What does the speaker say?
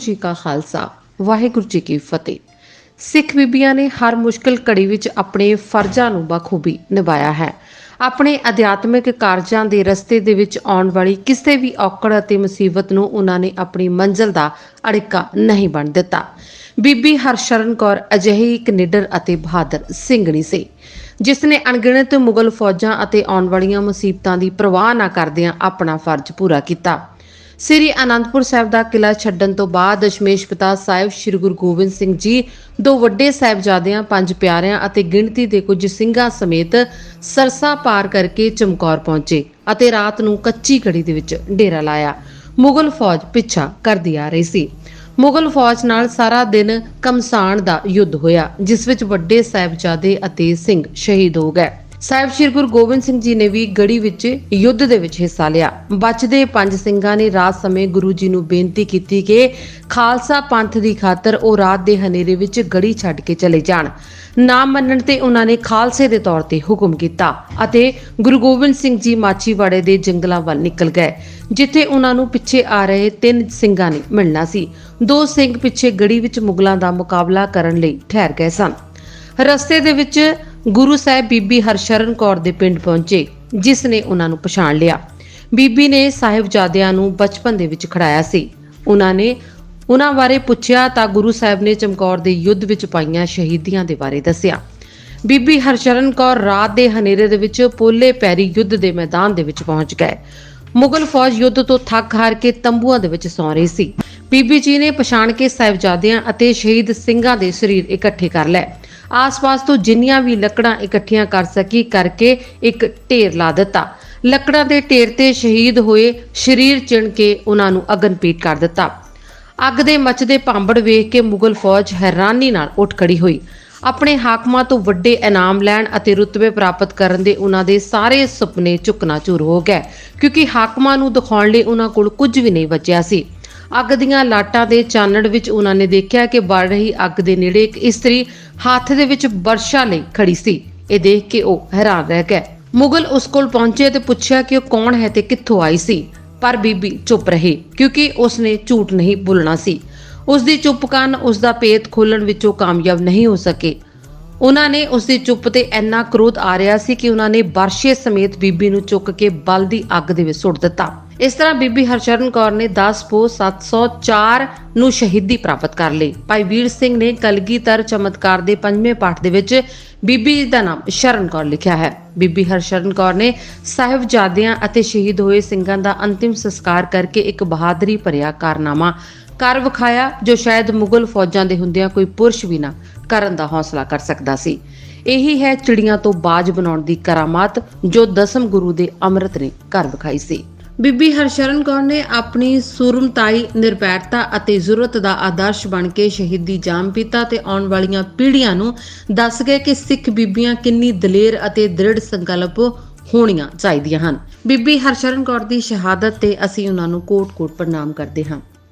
ਜੀ ਕਾ ਖਾਲਸਾ, ਵਾਹਿਗੁਰੂ ਜੀ ਕੀ ਫਤਿਹ। ਸਿੱਖ ਬੀਬੀਆਂ ਨੇ ਹਰ ਮੁਸ਼ਕਲ ਘੜੀ ਵਿੱਚ ਆਪਣੇ ਫਰਜ਼ਾਂ ਨੂੰ ਬਖੂਬੀ ਨਿਭਾਇਆ ਹੈ। ਆਪਣੇ ਅਧਿਆਤਮਿਕ ਕਾਰਜਾਂ ਦੇ ਰਸਤੇ ਦੇ ਵਿੱਚ ਆਉਣ ਵਾਲੀ ਕਿਸੇ ਵੀ ਔਕੜ ਅਤੇ ਮੁਸੀਬਤ ਨੂੰ ਉਹਨਾਂ ਨੇ ਆਪਣੀ ਮੰਜ਼ਲ ਦਾ ਅੜਿੱਕਾ ਨਹੀਂ ਬਣ ਦਿੱਤਾ। ਬੀਬੀ ਹਰਸ਼ਰਨ ਕੌਰ ਅਜਿਹੀ ਇੱਕ ਨਿਡਰ ਅਤੇ ਬਹਾਦਰ ਸਿੰਘਣੀ ਸੀ, ਜਿਸ ਨੇ ਅਣਗਿਣਤ ਮੁਗਲ ਫੌਜਾਂ ਅਤੇ ਆਉਣ ਵਾਲੀਆਂ ਮੁਸੀਬਤਾਂ ਦੀ ਪਰਵਾਹ ਨਾ ਕਰਦਿਆਂ ਆਪਣਾ ਫਰਜ਼ ਪੂਰਾ ਕੀਤਾ। ਸ੍ਰੀ ਅਨੰਦਪੁਰ ਸਾਹਿਬ ਦਾ ਕਿਲਾ ਛੱਡਣ ਤੋਂ ਬਾਅਦ ਦਸ਼ਮੇਸ਼ ਪਿਤਾ ਸਾਹਿਬ ਸ੍ਰੀ ਗੁਰੂ ਗੋਬਿੰਦ ਸਿੰਘ ਜੀ, ਦੋ ਵੱਡੇ ਸਾਹਿਬਜ਼ਾਦਿਆਂ, ਪੰਜ ਪਿਆਰਿਆਂ ਅਤੇ ਗਿਣਤੀ ਦੇ ਕੁਝ ਸਿੰਘਾਂ ਸਮੇਤ ਸਰਸਾ ਪਾਰ ਕਰਕੇ ਚਮਕੌਰ ਪਹੁੰਚੇ ਅਤੇ ਰਾਤ ਨੂੰ ਕੱਚੀ ਕੜੀ ਦੇ ਵਿੱਚ ਡੇਰਾ ਲਾਇਆ। ਮੁਗਲ ਫੌਜ ਪਿੱਛਾ ਕਰਦੀ ਆ ਰਹੀ ਸੀ। ਮੁਗਲ ਫੌਜ ਨਾਲ ਸਾਰਾ ਦਿਨ ਕਮਸਾਨ ਦਾ ਯੁੱਧ ਹੋਇਆ, ਜਿਸ ਵਿੱਚ ਵੱਡੇ ਸਾਹਿਬਜ਼ਾਦੇ ਅਤੇ ਸਿੰਘ ਸ਼ਹੀਦ ਹੋ ਗਏ। ਸਾਹਿਬ ਸ੍ਰੀ ਗੁਰੂ ਗੋਬਿੰਦ ਸਿੰਘ ਜੀ ਨੇ ਵੀ ਗੜੀ ਵਿੱਚ ਯੁੱਧ ਦੇ ਵਿੱਚ ਹਿੱਸਾ ਲਿਆ। ਬਚਦੇ ਪੰਜ ਸਿੰਘਾਂ ਨੇ ਰਾਤ ਸਮੇਂ ਗੁਰੂ ਜੀ ਨੂੰ ਬੇਨਤੀ ਕੀਤੀ ਕਿ ਖਾਲਸਾ ਪੰਥ ਦੀ ਖਾਤਰ ਉਹ ਰਾਤ ਦੇ ਹਨੇਰੇ ਵਿੱਚ ਗੜੀ ਛੱਡ ਕੇ ਚਲੇ ਜਾਣ। ਨਾ ਮੰਨਣ ਤੇ ਉਹਨਾਂ ਨੇ ਖਾਲਸੇ ਦੇ ਤੌਰ ਤੇ ਹੁਕਮ ਕੀਤਾ ਅਤੇ ਗੁਰੂ ਗੋਬਿੰਦ ਸਿੰਘ ਜੀ ਮਾਚੀਵਾੜੇ ਦੇ ਜੰਗਲਾਂ ਵੱਲ ਨਿਕਲ ਗਏ, ਜਿੱਥੇ ਉਹਨਾਂ ਨੂੰ ਪਿੱਛੇ ਆ ਰਹੇ ਤਿੰਨ ਸਿੰਘਾਂ ਨੇ ਮਿਲਣਾ ਸੀ। ਦੋ ਸਿੰਘ ਪਿੱਛੇ ਗੜੀ ਵਿੱਚ ਮੁਗਲਾਂ ਦਾ ਮੁਕਾਬਲਾ ਕਰਨ ਲਈ ਠਹਿਰ ਗਏ ਸਨ। ਰਸਤੇ ਦੇ ਵਿੱਚ ਗੁਰੂ ਸਾਹਿਬ ਬੀਬੀ ਹਰਸ਼ਰਨ ਕੌਰ ਦੇ ਪਿੰਡ ਪਹੁੰਚੇ, ਜਿਸ ਨੇ ਉਹਨਾਂ ਨੂੰ ਪਛਾਣ ਲਿਆ। ਬੀਬੀ ਨੇ ਸਾਹਿਬਜ਼ਾਦਿਆਂ ਨੂੰ ਬਚਪਨ ਦੇ ਵਿੱਚ ਖੜਾਇਆ ਸੀ। ਉਹਨਾਂ ਨੇ ਉਹਨਾਂ ਬਾਰੇ ਪੁੱਛਿਆ ਤਾਂ ਗੁਰੂ ਸਾਹਿਬ ਨੇ ਚਮਕੌਰ ਦੇ ਯੁੱਧ ਵਿੱਚ ਪਾਈਆਂ ਸ਼ਹੀਦੀਆਂ ਦੇ ਬਾਰੇ ਦੱਸਿਆ। ਬੀਬੀ ਹਰਸ਼ਰਨ ਕੌਰ ਰਾਤ ਦੇ ਹਨੇਰੇ ਦੇ ਵਿੱਚ ਪੋਲੇ ਪੈਰੀ ਯੁੱਧ ਦੇ ਮੈਦਾਨ ਦੇ ਵਿੱਚ ਪਹੁੰਚ ਗਏ। ਮੁਗਲ ਫੌਜ ਯੁੱਧ ਤੋਂ ਥੱਕ ਹਾਰ ਕੇ ਤੰਬੂਆਂ ਦੇ ਵਿੱਚ ਸੌਂ ਰਹੀ ਸੀ। ਬੀਬੀ ਜੀ ਨੇ ਪਛਾਣ ਕੇ ਸਾਹਿਬਜ਼ਾਦਿਆਂ ਅਤੇ ਸ਼ਹੀਦ ਸਿੰਘਾਂ ਦੇ ਸਰੀਰ ਇਕੱਠੇ ਕਰ ਲਏ। ਆਸ-ਪਾਸ ਤੋਂ ਜਿੰਨੀਆਂ ਵੀ ਲੱਕੜਾਂ ਇਕੱਠੀਆਂ ਕਰ ਸਕੀ, ਕਰਕੇ ਇੱਕ ਢੇਰ ਲਾ ਦਿੱਤਾ। ਲੱਕੜਾਂ ਦੇ ਢੇਰ ਤੇ ਸ਼ਹੀਦ ਹੋਏ ਸਰੀਰ ਚਿਣ ਕੇ ਉਹਨਾਂ ਨੂੰ ਅਗਨਪੀਟ ਕਰ ਦਿੱਤਾ। ਅੱਗ ਦੇ ਮੱਚਦੇ ਭਾਂਬੜ ਵੇਖ ਕੇ ਮੁਗਲ ਫੌਜ ਹੈਰਾਨੀ ਨਾਲ ਉੱਠ ਖੜੀ ਹੋਈ। ਆਪਣੇ ਹਾਕਮਾਂ ਤੋਂ ਵੱਡੇ ਇਨਾਮ ਲੈਣ ਅਤੇ ਰੁਤਬੇ ਪ੍ਰਾਪਤ ਕਰਨ ਦੇ ਉਹਨਾਂ ਦੇ ਸਾਰੇ ਸੁਪਨੇ ਚੁੱਕਣਾ-ਚੂਰ ਹੋ ਗਏ, ਕਿਉਂਕਿ ਹਾਕਮਾਂ ਨੂੰ ਦਿਖਾਉਣ ਲਈ ਉਹਨਾਂ ਕੋਲ ਕੁਝ ਵੀ ਨਹੀਂ ਬਚਿਆ ਸੀ। ਅੱਗ ਦੀਆਂ ਲਾਟਾਂ ਦੇ ਚਾਨਣ ਵਿੱਚ ਉਹਨਾਂ ਨੇ ਦੇਖਿਆ ਕਿ ਬੜ ਰਹੀ ਅੱਗ ਦੇ ਨੇੜੇ ਇੱਕ ਇਸਤਰੀ ਹੱਥ ਦੇ ਵਿੱਚ ਬਰਸ਼ਾ ਲਈ ਖੜੀ ਸੀ। ਇਹ ਦੇਖ ਕੇ ਉਹ ਹੈਰਾਨ ਰਹਿ ਗਏ ਮੁਗਲ ਉਸ ਕੋਲ ਪਹੁੰਚੇ ਤੇ ਪੁੱਛਿਆ ਕਿ ਉਹ ਕੌਣ ਹੈ ਤੇ ਕਿੱਥੋਂ ਆਈ ਸੀ। ਪਰ ਬੀਬੀ ਚੁੱਪ ਰਹੀ, ਕਿਉਂਕਿ ਉਸਨੇ ਝੂਠ ਨਹੀਂ ਬੋਲਣਾ ਸੀ। ਉਸ ਦੀ ਚੁੱਪ ਕਾਰਨ ਉਸ ਦਾ ਭੇਤ ਖੋਲਣ ਵਿੱਚੋਂ ਕਾਮਯਾਬ ਨਹੀਂ ਹੋ ਸਕੇ। ਉਹਨਾਂ ਨੇ ਉਸ ਦੀ ਚੁੱਪ ਤੇ ਇੰਨਾ ਕ੍ਰੋਧ ਆ ਰਿਹਾ ਸੀ ਕਿ ਉਹਨਾਂ ਨੇ ਵਰਸ਼ੇ ਸਮੇਤ ਬੀਬੀ ਨੂੰ ਚੁੱਕ ਕੇ ਬਲ ਦੀ ਅੱਗ ਦੇ ਵਿੱਚ ਸੁੱਟ ਦਿੱਤਾ। ਇਸ ਤਰ੍ਹਾਂ ਬੀਬੀ ਹਰਸ਼ਰਨ ਕੌਰ ਨੇ 10 ਪੋ 704 ਨੂੰ ਸ਼ਹੀਦੀ ਪ੍ਰਾਪਤ ਕਰ ਲਈ। ਭਾਈ ਵੀਰ ਸਿੰਘ ਨੇ ਕਲਗੀਧਰ ਚਮਤਕਾਰ ਦੇ ਪੰਜਵੇਂ ਪਾਠ ਦੇ ਵਿੱਚ ਬੀਬੀ ਦਾ ਨਾਮ ਸ਼ਰਨ ਕੌਰ ਲਿਖਿਆ ਹੈ। ਬੀਬੀ ਹਰਸ਼ਰਨ ਕੌਰ ਨੇ ਸਾਹਿਬਜ਼ਾਦਿਆਂ ਅਤੇ ਸ਼ਹੀਦ ਹੋਏ ਸਿੰਘਾਂ ਦਾ ਅੰਤਿਮ ਸੰਸਕਾਰ ਕਰਕੇ ਇੱਕ ਬਹਾਦਰੀ ਭਰਿਆ ਕਾਰਨਾਮਾ ਕਰ ਵਿਖਾਇਆ ਜੋ ਸ਼ਾਇਦ ਮੁਗਲ ਫੌਜਾਂ ਦੇ ਹੁੰਦਿਆਂ ਕੋਈ ਪੁਰਸ਼ ਵੀ ਨਾ ਕਰਨ ਦਾ ਹੌਸਲਾ ਕਰ ਸਕਦਾ ਸੀ। ਇਹੀ ਹੈ ਚਿੜੀਆਂ ਤੋਂ ਬਾਜ ਬਣਾਉਣ ਦੀ ਕਰਾਮਾਤ ਜੋ ਦਸਮ ਗੁਰੂ ਦੇ ਅੰਮ੍ਰਿਤ ਨੇ ਕਰ ਵਿਖਾਈ ਸੀ। ਬੀਬੀ ਹਰਸ਼ਰਨ ਕੌਰ ਨੇ ਆਪਣੀ ਸੂਰਮਤਾਈ, ਨਿਰਭੈਰਤਾ ਅਤੇ ਜ਼ਰੂਰਤ ਦਾ ਆਦਰਸ਼ ਬਣ ਕੇ ਸ਼ਹੀਦੀ ਜਾਮ ਪੀਤਾ ਤੇ ਆਉਣ ਵਾਲੀਆਂ ਪੀੜ੍ਹੀਆਂ ਨੂੰ ਦੱਸ ਗਏ ਕਿ ਸਿੱਖ ਬੀਬੀਆਂ ਕਿੰਨੀ ਦਲੇਰ ਅਤੇ ਦ੍ਰਿੜ ਸੰਕਲਪ ਹੋਣੀਆਂ ਚਾਹੀਦੀਆਂ ਹਨ। ਬੀਬੀ ਹਰਸ਼ਰਨ ਕੌਰ ਦੀ ਸ਼ਹਾਦਤ ਤੇ ਅਸੀਂ ਉਹਨਾਂ ਨੂੰ ਕੋਟ-ਕੋਟ ਪ੍ਰਣਾਮ ਕਰਦੇ ਹਾਂ।